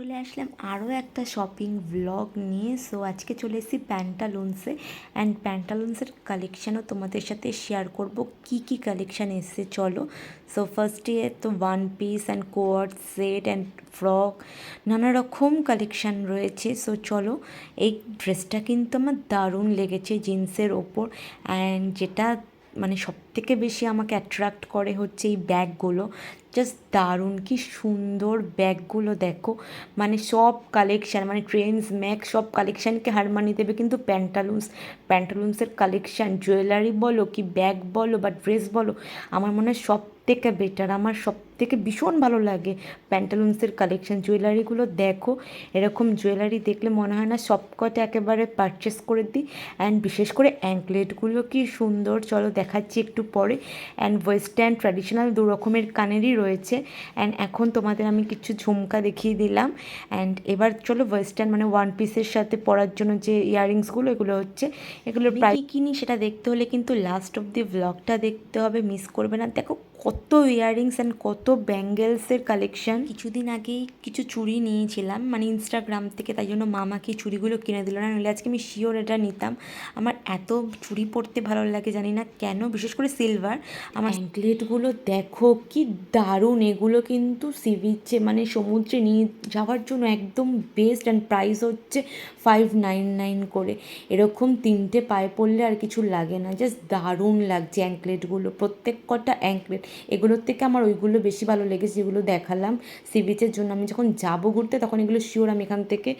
চলে আসলাম আরও একটা শপিং ব্লগ নিয়ে। সো আজকে চলে এসেছি প্যান্টালুন্সে অ্যান্ড প্যান্টালুন্সের কালেকশানও তোমাদের সাথে শেয়ার করব। কি কি কালেকশান এসছে চলো। সো ফার্স্টে তো one piece and co-ord set and frock নানা রকম কালেকশান রয়েছে। সো চলো, এই ড্রেসটা কিন্তু আমার দারুণ লেগেছে জিন্সের ওপর। অ্যান্ড যেটা মানে সব থেকে বেশি আমাকে অ্যাট্রাক্ট করে হচ্ছে এই ব্যাগগুলো। জাস্ট দারুণ, কি সুন্দর ব্যাগগুলো দেখো। মানে সব কালেকশান মানে ট্রেন্স ম্যাক সব কালেকশানকে হার মানিয়ে দেবে কিন্তু প্যান্টালুন্স প্যান্টালুন্সের কালেকশান জুয়েলারি বলো, কি ব্যাগ বলো বা ড্রেস বলো, আমার মনে হয় সব থেকে বেটার আমার সব থেকে ভীষণ ভালো লাগে। প্যান্টালুন্সের কালেকশান জুয়েলারিগুলো দেখো। এরকম জুয়েলারি দেখলে মনে হয় না সব কটা একেবারে পারচেস করে দিই। অ্যান্ড বিশেষ করে অ্যাঙ্কলেটগুলো কি সুন্দর। চলো দেখাচ্ছি একটু পরে। অ্যান্ড ওয়েস্টার্ন ট্র্যাডিশনাল দু রকমের কানেরই রয়েছে। অ্যান্ড এখন তোমাদের আমি কিছু ঝুমকা দেখিয়ে দিলাম। অ্যান্ড এবার চলো ওয়েস্টার্ন মানে ওয়ান পিসের সাথে পরার জন্য যে ইয়াররিংসগুলো এগুলো হচ্ছে। এগুলোর প্রায় কিনি সেটা দেখতে হলে কিন্তু লাস্ট অফ দি ব্লগটা দেখতে হবে মিস করবে না। দেখো কত ইয়াররিংস অ্যান্ড কত ব্যাঙ্গেলসের কালেকশন কিছুদিন আগেই কিছু চুড়ি নিয়েছিলাম মানে ইনস্টাগ্রাম থেকে তাই জন্য মামাকে চুড়িগুলো কিনে দিল না নইলে আজকে আমি শিওর এটা নিতাম। আমার এত চুড়ি পরতে ভালো লাগে জানি না কেন বিশেষ করে সিলভার আমার অ্যাঙ্কলেটগুলো দেখো কি দারুণ এগুলো কিন্তু সি বিচে মানে সমুদ্রে নিয়ে যাওয়ার জন্য একদম বেস্ট অ্যান্ড প্রাইস হচ্ছে ফাইভ নাইন নাইন করে। এরকম তিনটে পায়ে পড়লে আর কিছু লাগে না জাস্ট দারুণ লাগছে অ্যাঙ্কলেটগুলো প্রত্যেক কটা অ্যাঙ্কলেট এগুলোর থেকে আমার ওইগুলো বেশি ভালো লেগেছে যেগুলো দেখালাম সি বিচের জন্য। আমি যখন যাব ঘুরতে তখন এগুলো শিওর আমি এখান থেকে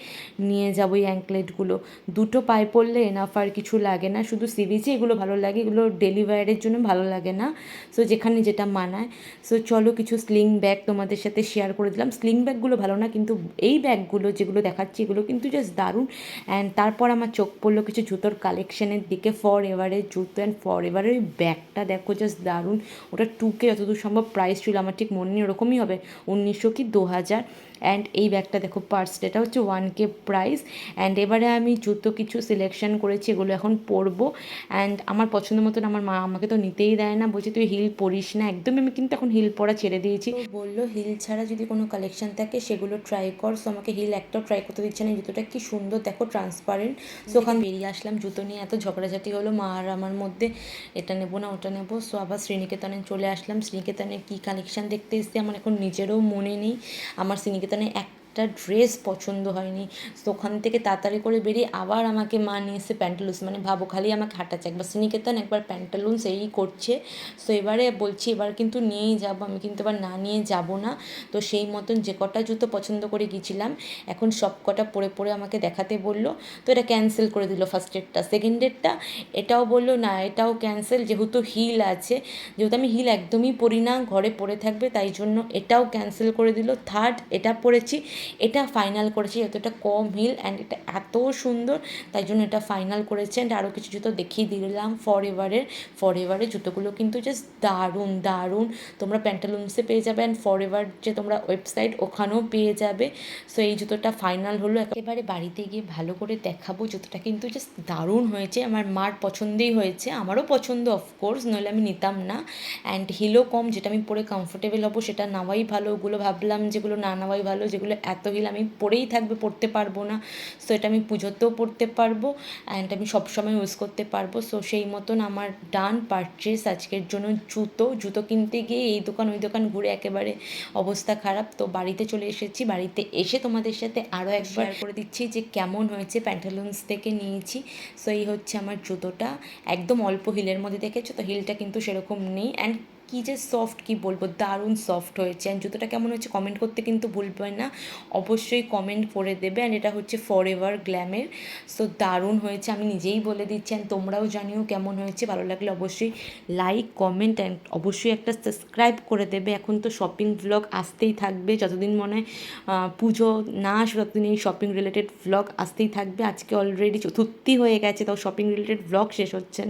নিয়ে যাব এই অ্যাঙ্কলেটগুলো দুটো পায়ে পড়লে এনাফ আর কিছু লাগে না। শুধু সি বিচে এগুলো ভালো লাগে, এগুলো ডেলি ওয়্যারের জন্য ভালো লাগে না। সো যেখানে যেটা মানায়। সো চলো কিছু স্লিং ব্যাগ তোমাদের সাথে শেয়ার করে দিলাম। স্লিং ব্যাগগুলো ভালো না, কিন্তু এই ব্যাগগুলো যেগুলো দেখাচ্ছি এগুলো কিন্তু জাস্ট দারুণ। অ্যান্ড তারপর আমার চোখ পড়ল কিছু জুতোর কালেকশনের দিকে। ফর এভারের জুতো অ্যান্ড ফর এভারের ওই ব্যাগটা দেখো জাস্ট দারুণ। ওটা টুকে যতদূর সম্ভব প্রাইস ছিল। আমার ঠিক মনে নেই ওরকমই হবে। উনিশশো কি দু হাজার অ্যান্ড এই ব্যাগটা দেখো পার্সটা এটা হচ্ছে ওয়ান কে প্রাইস অ্যান্ড এবারে আমি জুতো কিছু সিলেকশন করেছি, এগুলো এখন পরবো। অ্যান্ড আমার পছন্দ মতন আমার মা আমাকে তো নিতেই দেয় না। বলছে, তুই হিল পরিস না। একদমই আমি কিন্তু এখন হিল পরা ছেড়ে দিয়েছি। বলল হিল ছাড়া যদি কোনো কালেকশন থাকে, সেগুলো ট্রাই কর। সো আমাকে হিল একটাও ট্রাই করতে দিচ্ছে না। জুতোটা কি সুন্দর, দেখো ট্রান্সপারেন্ট সো ওখানে বেরিয়ে আসলাম। জুতো নিয়ে এত ঝগড়াঝাটি হলো, মা আর আমার মধ্যে, এটা নেব না, ওটা নেব। সো আবার শ্রীনিকেতনে চলে আসলাম। শ্রীনিকেতনে কী কালেকশন দেখতে এসেছি, আমার এখন নিজেরও মনে নেই। আমার শ্রীনিকেতনে শান্তিনিকেতনে এক একটা ড্রেস পছন্দ হয়নি। তো ওখান থেকে তাড়াতাড়ি করে বেরিয়ে আবার আমাকে মা নিয়ে এসে প্যান্টালুন্স মানে ভাবো খালি আমাকে হাঁটাচ্ছে একবার শ্রীনিকেতন একবার প্যান্টালুন্স এই করছে। তো এবারে বলছি এবার কিন্তু নিয়েই যাব, আমি কিন্তু এবার না নিয়ে যাব না। তো সেই মতন যে কটা জুতো পছন্দ করে গিয়েছিলাম, এখন সব কটা পরে পরে আমাকে দেখাতে বলল। তো এটা ক্যান্সেল করে দিল ফার্স্ট ডেটটা সেকেন্ড ডেটটা এটাও বলল, না, এটাও ক্যান্সেল যেহেতু হিল আছে। যেহেতু আমি হিল একদমই পরি না, ঘরে পরে থাকবে, তাই জন্য এটাও ক্যান্সেল করে দিল। থার্ড এটা পরেছি এটা ফাইনাল করেছি যেহেতু এটা কম হিল অ্যান্ড এটা এত সুন্দর, তাই জন্য এটা ফাইনাল করেছে অ্যান্ড আরও কিছু জুতো দেখিয়ে দিলাম ফর এভারের ফর এভারের জুতোগুলো কিন্তু জাস্ট দারুণ দারুণ। তোমরা প্যান্টালুন্সে পেয়ে যাবে অ্যান্ড ফর এভার যে তোমরা ওয়েবসাইট ওখানেও পেয়ে যাবে। সো এই জুতোটা ফাইনাল হলো। একেবারে বাড়িতে গিয়ে ভালো করে দেখাবো, জুতোটা কিন্তু জাস্ট দারুণ হয়েছে, আমার মার পছন্দেই হয়েছে, আমারও পছন্দ অফকোর্স নইলে আমি নিতাম না। অ্যান্ড হিলও কম, যেটা আমি পরে কমফোর্টেবল হব সেটা নেওয়াই ভালো, ওগুলো ভাবলাম যেগুলো না নেওয়াই ভালো, যেগুলো এত হিল আমি পরেই থাকবে, পড়তে পারব না। সো এটা আমি পুজোতেও পড়তে পারব অ্যান্ড আমি সবসময় ইউজ করতে পারব। সো সেই মতন আমার ডান পারচেস আজকের জন্য জুতো। জুতো কিনতে গিয়ে এই দোকান, ওই দোকান ঘুরে একেবারে অবস্থা খারাপ। তো বাড়িতে চলে এসেছি। বাড়িতে এসে তোমাদের সাথে আরও একবার করে দিচ্ছি যে কেমন হয়েছে প্যান্টালুন্স থেকে নিয়েছি। সো এই হচ্ছে আমার জুতোটা। একদম অল্প হিলের মধ্যে দেখেছ? তো হিলটা কিন্তু সেরকম নেই অ্যান্ড কী যে সফট কী বলব, দারুণ সফট হয়েছে। অ্যান্ড জুতোটা কেমন হচ্ছে কমেন্ট করতে কিন্তু ভুলবেন না। অবশ্যই কমেন্ট করে দেবে। অ্যান্ড এটা হচ্ছে ফর এভার গ্ল্যামের সো দারুণ হয়েছে, আমি নিজেই বলে দিচ্ছি। অ্যান্ড তোমরাও জানিও কেমন হয়েছে। ভালো লাগলে অবশ্যই লাইক কমেন্ট অ্যান্ড অবশ্যই একটা সাবস্ক্রাইব করে দেবে। এখন তো শপিং ব্লগ আসতেই থাকবে। যতদিন মনে হয় পুজো না আসে ততদিন এই শপিং রিলেটেড ব্লগ আসতেই থাকবে। আজকে অলরেডি চতুর্থী হয়ে গেছে, তাও শপিং রিলেটেড ব্লগ শেষ হচ্ছে